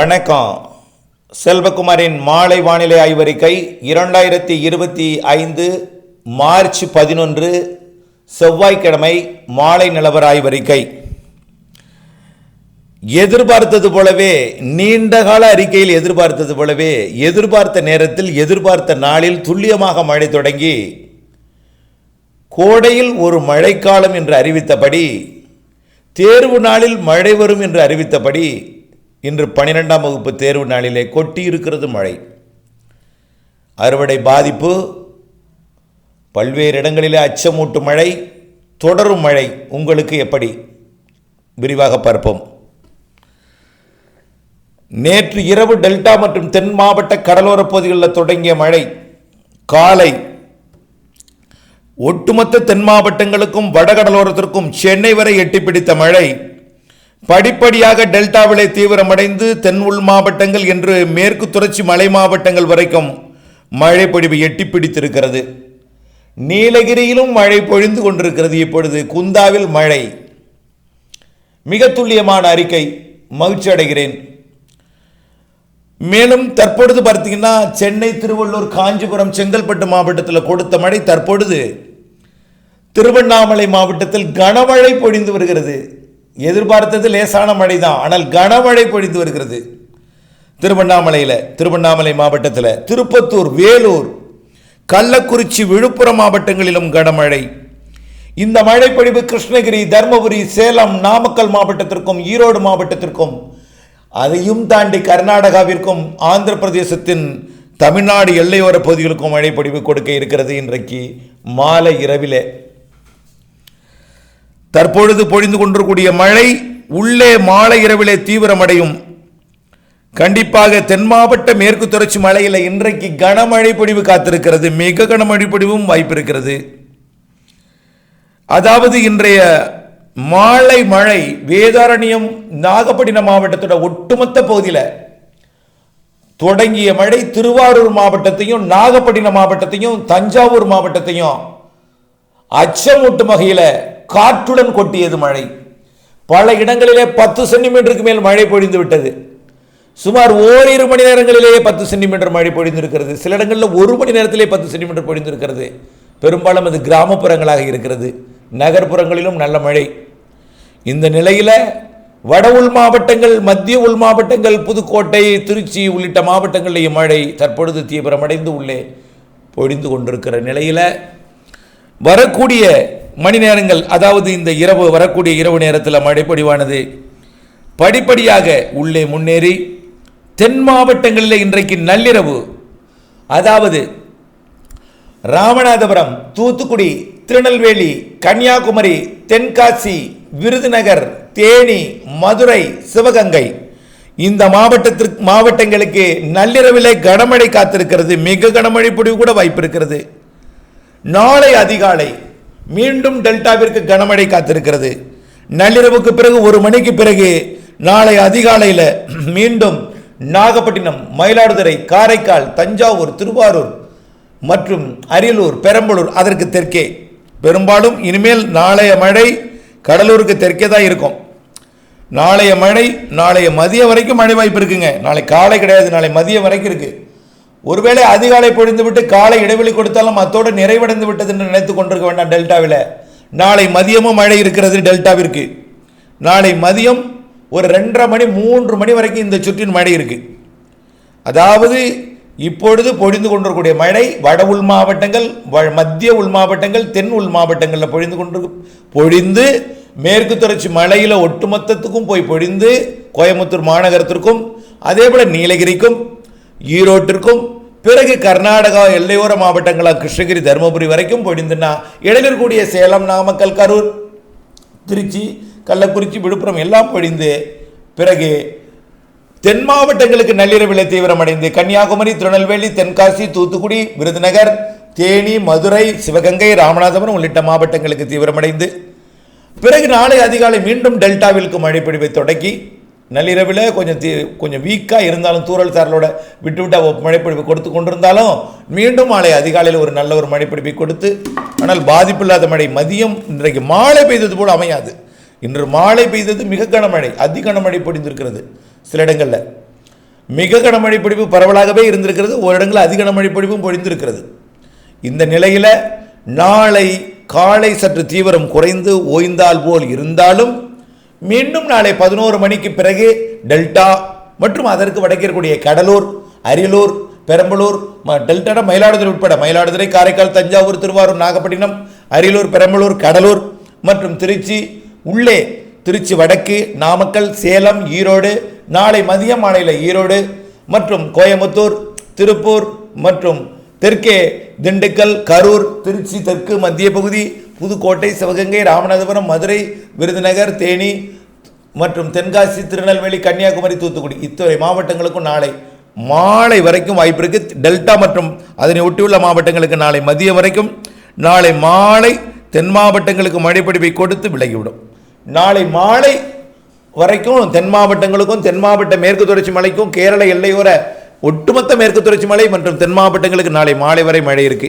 வணக்கம். செல்வகுமாரின் மாலை வானிலை ஆய்வறிக்கை இரண்டாயிரத்தி இருபத்தி ஐந்து மார்ச் பதினொன்று செவ்வாய்க்கிழமை மாலை நிலவர ஆய்வறிக்கை. எதிர்பார்த்தது போலவே நீண்டகால அறிக்கையில் எதிர்பார்த்தது போலவே எதிர்பார்த்த நேரத்தில் எதிர்பார்த்த நாளில் துல்லியமாக மழை தொடங்கி கோடையில் ஒரு மழைக்காலம் என்று அறிவித்தபடி தேர்வு நாளில் மழை வரும் என்று அறிவித்தபடி இன்று பனிரெண்டாம் வகுப்பு தேர்வு நாளிலே கொட்டி இருக்கிறது மழை. அறுவடை பாதிப்பு பல்வேறு இடங்களிலே அச்சமூட்டும் மழை தொடரும் மழை. உங்களுக்கு எப்படி? விரிவாக பார்ப்போம். நேற்று இரவு டெல்டா மற்றும் தென் மாவட்ட கடலோரப் பகுதிகளில் தொடங்கிய மழை. காலை ஒட்டுமொத்த தென் மாவட்டங்களுக்கும் வடகடலோரத்திற்கும் சென்னை வரை எட்டிப்பிடித்த மழை. படிப்படியாக டெல்டாவிலே தீவிரமடைந்து தென் உள் மாவட்டங்கள் என்று மேற்கு தொடர்ச்சி மலை மாவட்டங்கள் வரைக்கும் மழை பொழிவு எட்டி பிடித்திருக்கிறது. நீலகிரியிலும் மழை பொழிந்து கொண்டிருக்கிறது இப்பொழுது குந்தாவில் மழை. மிக துல்லியமான அறிக்கை மகிழ்ச்சி அடைகிறேன். மேலும் தற்பொழுது பார்த்தீங்கன்னா சென்னை திருவள்ளூர் காஞ்சிபுரம் செங்கல்பட்டு மாவட்டத்தில் கொடுத்த மழை தற்பொழுது திருவண்ணாமலை மாவட்டத்தில் கனமழை பொழிந்து வருகிறது. எதிர்பார்த்தது லேசான மழை தான் ஆனால் கனமழை பொழிந்து வருகிறது. திருவண்ணாமலையில் திருவண்ணாமலை மாவட்டத்தில் திருப்பத்தூர் வேலூர் கள்ளக்குறிச்சி விழுப்புரம் மாவட்டங்களிலும் கனமழை. இந்த மழைப்பொழிவு கிருஷ்ணகிரி தர்மபுரி சேலம் நாமக்கல் மாவட்டத்திற்கும் ஈரோடு மாவட்டத்திற்கும் அதையும் தாண்டி கர்நாடகாவிற்கும் ஆந்திர பிரதேசத்தின் தமிழ்நாடு எல்லையோர பகுதிகளுக்கும் மழைப்பொழிவு கொடுக்க இருக்கிறது இன்றைக்கு மாலை இரவிலே. தற்பொழுது பொழிந்து கொண்டிருக்கூடிய மழை உள்ளே மாலை இரவிலே தீவிரமடையும். கண்டிப்பாக தென் மாவட்ட மேற்கு தொடர்ச்சி மலையில் இன்றைக்கு கனமழை பொழிவு காத்திருக்கிறது. மிக கனமழை பொழிவும் வாய்ப்பு இருக்கிறது அதாவது இன்றைய மாலை மழை வேதாரண்யம் நாகப்பட்டினம் மாவட்டத்தோட ஒட்டுமொத்த பகுதியில் தொடங்கிய மழை திருவாரூர் மாவட்டத்தையும் நாகப்பட்டினம் மாவட்டத்தையும் தஞ்சாவூர் மாவட்டத்தையும் அச்சமூட்டும் வகையில் காற்றுடன் கொட்டியது மழை. பல இடங்களிலே பத்து சென்டிமீட்டருக்கு மேல் மழை பொழிந்து விட்டது. சுமார் ஓரிரு மணி நேரங்களிலேயே பத்து சென்டிமீட்டர் மழை பொழிந்திருக்கிறது. சில இடங்களில் ஒரு மணி நேரத்திலே பத்து சென்டிமீட்டர் பொழிந்திருக்கிறது. பெரும்பாலும் அது கிராமப்புறங்களாக இருக்கிறது. நகர்ப்புறங்களிலும் நல்ல மழை. இந்த நிலையில் வட உள் மாவட்டங்கள் மத்திய உள் மாவட்டங்கள் புதுக்கோட்டை திருச்சி உள்ளிட்ட மாவட்டங்களிலேயும் மழை தற்பொழுது தீவிரமடைந்து உள்ளே பொழிந்து கொண்டிருக்கிற நிலையில் வரக்கூடிய மணி நேரங்கள் அதாவது இந்த இரவு வரக்கூடிய இரவு நேரத்தில் மழைப்பொடிவானது. படிப்படியாக உள்ளே முன்னேறி தென் மாவட்டங்களில் இன்றைக்கு நள்ளிரவு அதாவது ராமநாதபுரம் தூத்துக்குடி திருநெல்வேலி கன்னியாகுமரி தென்காசி விருதுநகர் தேனி மதுரை சிவகங்கை. இந்த மாவட்டத்திற்கு மாவட்டங்களுக்கு நள்ளிரவிலே கனமழை காத்திருக்கிறது. மிக கனமழை பொழிவு கூட வாய்ப்பு இருக்கிறது நாளை அதிகாலை மீண்டும் டெல்டாவிற்கு கனமழை காத்திருக்கிறது. நள்ளிரவுக்கு பிறகு ஒரு மணிக்கு பிறகு நாளை அதிகாலையில் மீண்டும் நாகப்பட்டினம் மயிலாடுதுறை காரைக்கால் தஞ்சாவூர் திருவாரூர் மற்றும் அரியலூர் பெரம்பலூர் அதற்கு தெற்கே. பெரும்பாலும் இனிமேல் நாளைய மழை கடலூருக்கு தெற்கே தான் இருக்கும். நாளைய மழை நாளைய மதியம் வரைக்கும் மழை வாய்ப்பு இருக்குங்க. நாளை காலை கிடையாது நாளை மதியம் வரைக்கும் இருக்குது ஒருவேளை அதிகாலை பொழிந்து விட்டு காலை இடைவெளி கொடுத்தாலும் அத்தோடு நிறைவடைந்து விட்டது என்று நினைத்து கொண்டிருக்க வேண்டாம் டெல்டாவில். நாளை மதியமும் மழை இருக்கிறது டெல்டாவிற்கு. நாளை மதியம் ஒரு ரெண்டரை மணி மூன்று மணி வரைக்கும் இந்த சுற்றின் மழை இருக்குது அதாவது இப்பொழுது பொழிந்து கொண்டிருக்கக்கூடிய மழை வட உள் மாவட்டங்கள் வ- மத்திய உள் மாவட்டங்கள் தென் உள் மாவட்டங்களில் பொழிந்து கொண்டு பொழிந்து மேற்கு தொடர்ச்சி மலையில் ஒட்டுமொத்தத்துக்கும் போய் பொழிந்து கோயம்புத்தூர் மாநகரத்திற்கும் அதே போல் நீலகிரிக்கும் ஈரோட்டிற்கும் பிறகு கர்நாடகா எல்லையோர மாவட்டங்களாக கிருஷ்ணகிரி தருமபுரி வரைக்கும் பொழிந்துன்னா இடையில் கூடிய சேலம் நாமக்கல் கரூர் திருச்சி கள்ளக்குறிச்சி விழுப்புரம் எல்லாம் பொழிந்து பிறகு தென் மாவட்டங்களுக்கு நள்ளிரவில் தீவிரமடைந்து கன்னியாகுமரி திருநெல்வேலி தென்காசி தூத்துக்குடி விருதுநகர் தேனி மதுரை சிவகங்கை ராமநாதபுரம் உள்ளிட்ட மாவட்டங்களுக்கு தீவிரமடைந்து பிறகு நாளை அதிகாலை மீண்டும் டெல்டாவிற்கு மழை பிடிவை தொடங்கி நள்ளிரவில் கொஞ்சம் தீ கொஞ்சம் வீக்காக இருந்தாலும் தூரல் சாரலோட விட்டு விட்டு மழைப்பிடிப்பு கொடுத்து கொண்டிருந்தாலும் மீண்டும் மாலை அதிகாலையில் ஒரு நல்ல ஒரு மழைப்பிடிப்பை கொடுத்து ஆனால் பாதிப்பில்லாத மழை மதியம் இன்றைக்கு மாலை பெய்தது போல் அமையாது. இன்று மாலை பெய்தது மிக கனமழை அதி கனமழை பொடிந்திருக்கிறது சில இடங்களில். மிக கனமழை பிடிப்பு பரவலாகவே இருந்திருக்கிறது ஓரிடங்களில் அதிக கனமழை பிடிப்பும் பொழிந்திருக்கிறது. இந்த நிலையில் நாளை காலை சற்று தீவிரம் குறைந்து ஓய்ந்தால் போல் இருந்தாலும் மீண்டும் நாளை பதினோரு மணிக்கு பிறகு டெல்டா மற்றும் அதற்கு வடக்கே இருக்கக்கூடிய கடலூர் அரியலூர் பெரம்பலூர் டெல்டாட டெல்டா மயிலாடுதுறை உட்பட மயிலாடுதுறை காரைக்கால் தஞ்சாவூர் திருவாரூர் நாகப்பட்டினம் அரியலூர் பெரம்பலூர் கடலூர் மற்றும் திருச்சி உள்ளே திருச்சி வடக்கு நாமக்கல் சேலம் ஈரோடு நாளை மதிய மாநில ஈரோடு மற்றும் கோயம்புத்தூர் திருப்பூர் மற்றும் தெற்கே திண்டுக்கல் கரூர் திருச்சி தெற்கு மத்திய பகுதி புதுக்கோட்டை சிவகங்கை ராமநாதபுரம் மதுரை விருதுநகர் தேனி மற்றும் தென்காசி திருநெல்வேலி கன்னியாகுமரி தூத்துக்குடி. இத்துறை மாவட்டங்களுக்கும் நாளை மாலை வரைக்கும் வாய்ப்பு இருக்கு. டெல்டா மற்றும் அதனை ஒட்டியுள்ள மாவட்டங்களுக்கு நாளை மதியம் வரைக்கும் நாளை மாலை தென் மாவட்டங்களுக்கு மழைப்பிடிப்பை கொடுத்து விலகிவிடும். நாளை மாலை வரைக்கும் தென் மாவட்டங்களுக்கும் தென் மாவட்ட மேற்கு தொடர்ச்சி மலைக்கும் கேரள எல்லையோர ஒட்டுமொத்த மேற்கு தொடர்ச்சி மலை மற்றும் தென் மாவட்டங்களுக்கு நாளை மாலை வரை மழை இருக்கு.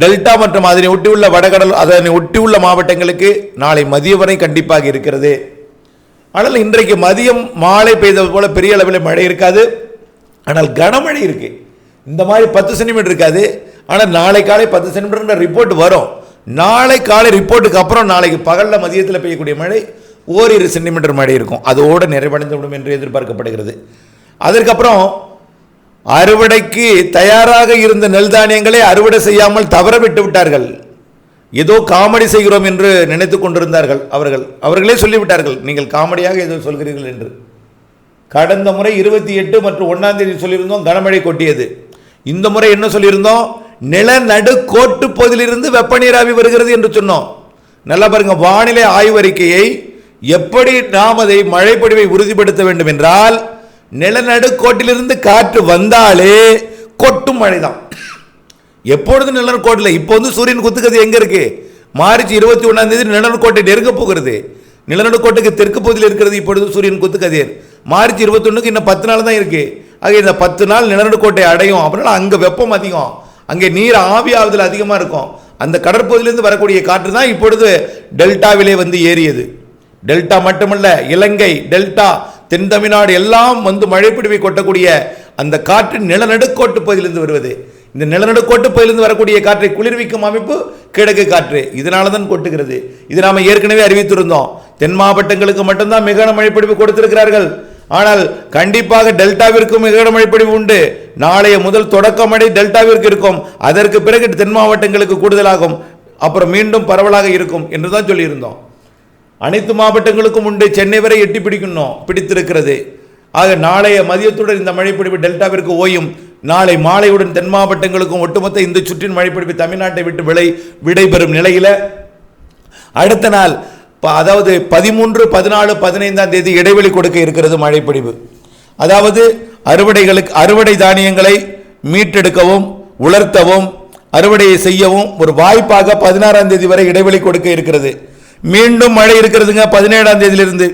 டெல்டா மற்றும் அதனை ஒட்டியுள்ள வடகடல் அதனை ஒட்டியுள்ள மாவட்டங்களுக்கு நாளை மதியம் வரை கண்டிப்பாக இருக்கிறது. ஆனால் இன்றைக்கு மதியம் மாலை பெய்தது போல பெரிய அளவில் மழை இருக்காது. ஆனால் கனமழை இருக்கு. இந்த மாதிரி பத்து சென்டிமீட்டர் இருக்காது. ஆனால் நாளை காலை பத்து சென்டிமீட்டர் ரிப்போர்ட் வரும். நாளை காலை ரிப்போர்ட்டுக்கு அப்புறம் நாளைக்கு பகலில் மதியத்தில் பெய்யக்கூடிய மழை ஓரிரு சென்டிமீட்டர் மழை இருக்கும். அதோடு நிறைவடைந்து விடும் என்று எதிர்பார்க்கப்படுகிறது. அதற்கப்புறம் அறுவடைக்கு தயாராக இருந்த நெல் தானியங்களை அறுவடை செய்யாமல் தவற விட்டு விட்டார்கள். ஏதோ காமெடி செய்கிறோம் என்று நினைத்து கொண்டிருந்தார்கள் அவர்கள். அவர்களே சொல்லிவிட்டார்கள் நீங்கள் காமெடியாக ஏதோ சொல்கிறீர்கள் என்று. கடந்த முறை இருபத்தி எட்டு மற்றும் ஒன்றாம் தேதி சொல்லியிருந்தோம் கனமழை கொட்டியது. இந்த முறை என்ன சொல்லியிருந்தோம்? நிலநடு கோட்டு பகுதியிலிருந்து வெப்பநீராவி வருகிறது என்று சொன்னோம். நல்லா பாருங்க வானிலை ஆய்வறிக்கையை எப்படி நாம் அதை மழைப்பொழிவை உறுதிப்படுத்த வேண்டும் என்றால் நிலநடுக்கோட்டிலிருந்து காற்று வந்தாலே கொட்டும் மழை தான் எப்பொழுது நிலநடுக்கோட்டில்? இப்போ வந்து சூரியன் குத்துக்கிறது எங்க இருக்கு? மார்ச் இருபத்தி ஒன்றாம் தேதி நிலநடுக்கோட்டை நெருங்க போகிறது. நிலநடுக்கோட்டுக்கு தெற்கு பகுதியில் இருக்கிறது இப்பொழுது சூரியன் குத்துக்கதிர். மார்ச் இருபத்தொன்னுக்கு இன்னும் பத்து நாள் தான் இருக்கு. ஆக இந்த பத்து நாள் நிலநடுக்கோட்டை அடையும். அப்படின்னா அங்கே வெப்பம் அதிகம். அங்கே நீர் ஆவியாவதில் அதிகமாக இருக்கும். அந்த கடற்பகுதியிலேருந்து வரக்கூடிய காற்று தான் இப்பொழுது டெல்டாவிலே வந்து ஏறியது. டெல்டா மட்டுமல்ல இலங்கை டெல்டா தென் தமிழ்நாடு எல்லாம் வந்து மழைப்பிடிவை கொட்டக்கூடிய அந்த காற்று நிலநடுக்கோட்டு பகுதியிலிருந்து வருவது. இந்த நிலநடுக்கோட்டு பகுதியிலிருந்து வரக்கூடிய காற்றை குளிர்விக்கும் அமைப்பு கிழக்கு காற்று. இதனால தான் கொட்டுகிறது. இது நாம் ஏற்கனவே அறிவித்திருந்தோம். தென் மாவட்டங்களுக்கு மட்டும்தான் மிக மழைப்பிடிவு கொடுத்திருக்கிறார்கள். ஆனால் கண்டிப்பாக டெல்டாவிற்கும் மிக மழைப்பிடிவு உண்டு. நாளைய முதல் தொடக்க மழை டெல்டாவிற்கு இருக்கும். அதற்கு பிறகு தென் மாவட்டங்களுக்கு கூடுதலாகும். அப்புறம் மீண்டும் பரவலாக இருக்கும் என்று தான் சொல்லியிருந்தோம். அனைத்து மாவட்டங்களுக்கும் உண்டு. சென்னை வரை எட்டி பிடிக்கணும் பிடித்திருக்கிறது. ஆக நாளைய மதியத்துடன் இந்த மழைப்பிடிப்பு டெல்டாவிற்கு ஓயும். நாளை மாலையுடன் தென் மாவட்டங்களுக்கும் ஒட்டுமொத்த இந்த சுற்றின் மழைப்பிடிப்பு தமிழ்நாட்டை விட்டு விளை விடைபெறும் நிலையில். அடுத்த நாள் அதாவது பதிமூன்று பதினாலு பதினைந்தாம் தேதி இடைவெளி கொடுக்க இருக்கிறது மழைப்பிடிவு. அதாவது அறுவடைகளுக்கு அறுவடை தானியங்களை மீட்டெடுக்கவும் உலர்த்தவும் அறுவடையை செய்யவும் ஒரு வாய்ப்பாக பதினாறாம் தேதி வரை இடைவெளி கொடுக்க இருக்கிறது. மீண்டும் மழை இருக்கிறதுங்க பதினேழாம் தேதியிலிருந்து.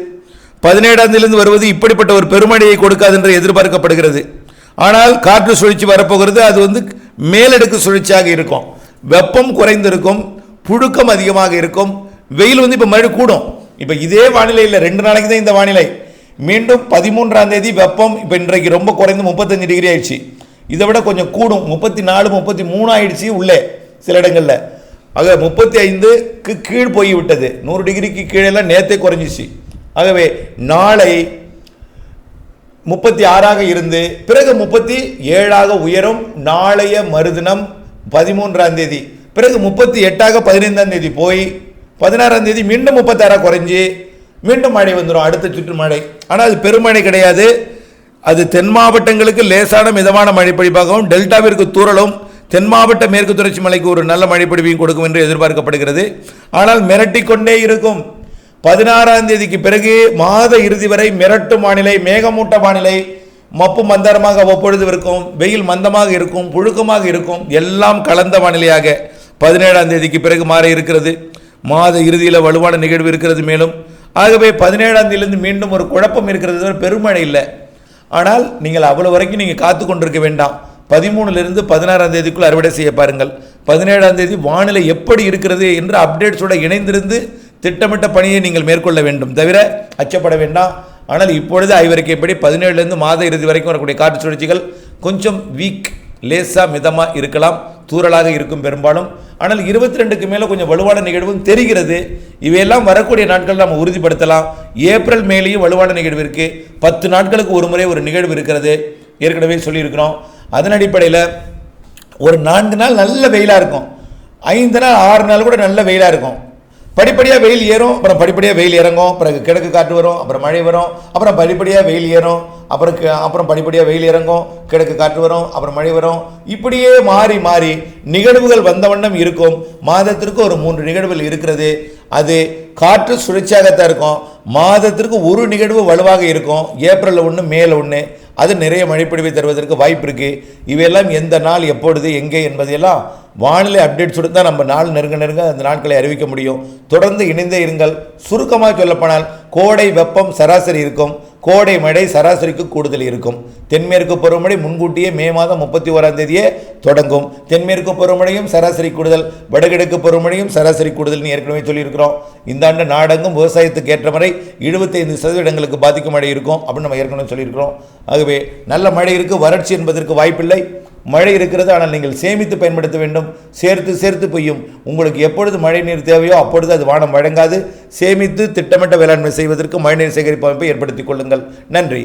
பதினேழாம் தேதியிலிருந்து வருவது இப்படிப்பட்ட ஒரு பெருமழையை கொடுக்காது என்று எதிர்பார்க்கப்படுகிறது. ஆனால் காற்று சுழற்சி வரப்போகிறது அது வந்து மேலடுக்கு சுழற்சியாக இருக்கும். வெப்பம் குறைந்திருக்கும் புழுக்கம் அதிகமாக இருக்கும். வெயில் வந்து இப்போ மழை கூடும். இப்போ இதே வானிலை இல்லை ரெண்டு நாளைக்கு தான் இந்த வானிலை. மீண்டும் பதிமூன்றாம் தேதி வெப்பம் இப்போ இன்றைக்கு ரொம்ப குறைந்து முப்பத்தஞ்சு டிகிரி ஆயிடுச்சு. இதை விட கொஞ்சம் கூடும். முப்பத்தி நாலு முப்பத்தி மூணு ஆயிடுச்சு உள்ளே சில இடங்களில். ஆக முப்பத்தி ஐந்துக்கு கீழ் போய் விட்டது நூறு டிகிரிக்கு கீழெல்லாம் நேற்றே குறைஞ்சிச்சு. ஆகவே நாளை முப்பத்தி ஆறாக இருந்து பிறகு முப்பத்தி ஏழாக உயரும் நாளைய மறுதினம் பதிமூன்றாம் தேதி. பிறகு முப்பத்தி எட்டாக பதினைந்தாம் தேதி போய் பதினாறாம் தேதி மீண்டும் முப்பத்தாறாக குறைஞ்சி மீண்டும் மழை வந்துடும் அடுத்த சுற்று மழை ஆனால் அது பெருமழை கிடையாது. அது தென் மாவட்டங்களுக்கு லேசான மிதமான மழைப்பொழிவாகவும் டெல்டாவிற்கு தூரலும் தென் மாவட்ட மேற்கு தொடர்ச்சி மலைக்கு ஒரு நல்ல மழைப்பொழிவையும் கொடுக்கும் என்று எதிர்பார்க்கப்படுகிறது. ஆனால் மிரட்டிக்கொண்டே இருக்கும். பதினாறாம் தேதிக்கு பிறகு மாத இறுதி வரை மிரட்டும் வானிலை மேகமூட்ட வானிலை மப்பு மந்தரமாக அவ்வப்பொழுது இருக்கும் வெயில் மந்தமாக இருக்கும் புழுக்கமாக இருக்கும். எல்லாம் கலந்த வானிலையாக பதினேழாம் தேதிக்கு பிறகு மாற இருக்கிறது. மாத இறுதியில் வலுவான நிகழ்வு இருக்கிறது மேலும். ஆகவே பதினேழாம் தேதியிலிருந்து மீண்டும் ஒரு குழப்பம் இருக்கிறது பெருமழை இல்லை. ஆனால் நீங்கள் அவ்வளோ வரைக்கும் நீங்கள் காத்து கொண்டிருக்க வேண்டாம். பதிமூணுலேருந்து பதினாறாம் தேதிக்குள் அறுவடை செய்ய பாருங்கள். பதினேழாம் தேதி வானிலை எப்படி இருக்கிறது என்று அப்டேட்ஸோட இணைந்திருந்து திட்டமிட்ட பணியை நீங்கள் மேற்கொள்ள வேண்டும். தவிர அச்சப்பட வேண்டாம். ஆனால் இப்பொழுது ஐவருக்கு எப்படி பதினேழுலேருந்து மாத இறுதி வரைக்கும் வரக்கூடிய காற்று சுழற்சிகள் கொஞ்சம் வீக் லேசாக மிதமாக இருக்கலாம். தூறலாக இருக்கும் பெரும்பாலும். ஆனால் இருபத்தி ரெண்டுக்கு மேலே கொஞ்சம் வலுவான நிகழ்வும் தெரிகிறது. இவையெல்லாம் வரக்கூடிய நாட்கள் நம்ம உறுதிப்படுத்தலாம். ஏப்ரல் மேலேயும் வலுவான நிகழ்வு இருக்குது பத்து நாட்களுக்கு ஒரு முறை ஒரு நிகழ்வு இருக்கிறது. ஏற்கனவே சொல்லியிருக்கிறோம். அதன் அடிப்படையில் ஒரு நான்கு நாள் நல்ல வெயிலாக இருக்கும். ஐந்து நாள் ஆறு நாள் கூட நல்ல வெயிலாக இருக்கும். படிப்படியாக வெயில் ஏறும் அப்புறம் படிப்படியாக வெயில் இறங்கும். பிறகு கிழக்கு காற்று வரும் அப்புறம் மழை வரும். அப்புறம் படிப்படியாக வெயில் ஏறும் அப்புறம் அப்புறம் படிப்படியாக வெயில் இறங்கும். கிழக்கு காற்று வரும் அப்புறம் மழை வரும். இப்படியே மாறி மாறி நிகழ்வுகள் வந்த வண்ணம் இருக்கும். மாதத்திற்கு ஒரு மூன்று நிகழ்வுகள் இருக்கிறது. அது காற்று சுழற்சியாகத்தான் இருக்கும். மாதத்திற்கு ஒரு நிகழ்வு வலுவாக இருக்கும். ஏப்ரலில் ஒன்று மேல ஒன்று அது நிறைய மழைப்பொழிவை தருவதற்கு வாய்ப்பு இருக்குது இவையெல்லாம் எந்த நாள் எப்பொழுது எங்கே என்பதையெல்லாம் வானிலை அப்டேட்ஸ் தான் நம்ம நாள் நெருங்க நெருங்க அந்த நாட்களை அறிவிக்க முடியும். தொடர்ந்து இணைந்தே இருங்கள். சுருக்கமாக சொல்லப்போனால் கோடை வெப்பம் சராசரி இருக்கும். கோடை மழை சராசரிக்கு கூடுதல் இருக்கும். தென்மேற்கு பருவமழை முன்கூட்டியே மே மாதம் முப்பத்தி ஓராம் தேதியே தொடங்கும். தென்மேற்கு பருவமழையும் சராசரி கூடுதல். வடகிழக்கு பருவமழையும் சராசரி கூடுதல்னு ஏற்கனவே சொல்லியிருக்கிறோம். இந்த ஆண்டு நாடெங்கும் விவசாயத்துக்கு ஏற்ற முறை எழுபத்தைந்து சதவீதங்களுக்கு பாதிக்கும் மழை இருக்கும் அப்படின்னு நம்ம ஏற்கனவே சொல்லியிருக்கிறோம். ஆகவே நல்ல மழை இருக்கு. வறட்சி என்பதற்கு வாய்ப்பில்லை. மழை இருக்கிறது ஆனால் நீங்கள் சேமித்து பயன்படுத்த வேண்டும். சேர்த்து சேர்த்து பெய்யும். உங்களுக்கு எப்பொழுது மழை நீர் தேவையோ அப்பொழுது அது வானம் வழங்காது. சேமித்து திட்டமிட்ட வேளாண்மை செய்வதற்கு மழைநீர் சேகரிப்பு அமைப்பை ஏற்படுத்திக் கொள்ளுங்கள். நன்றி.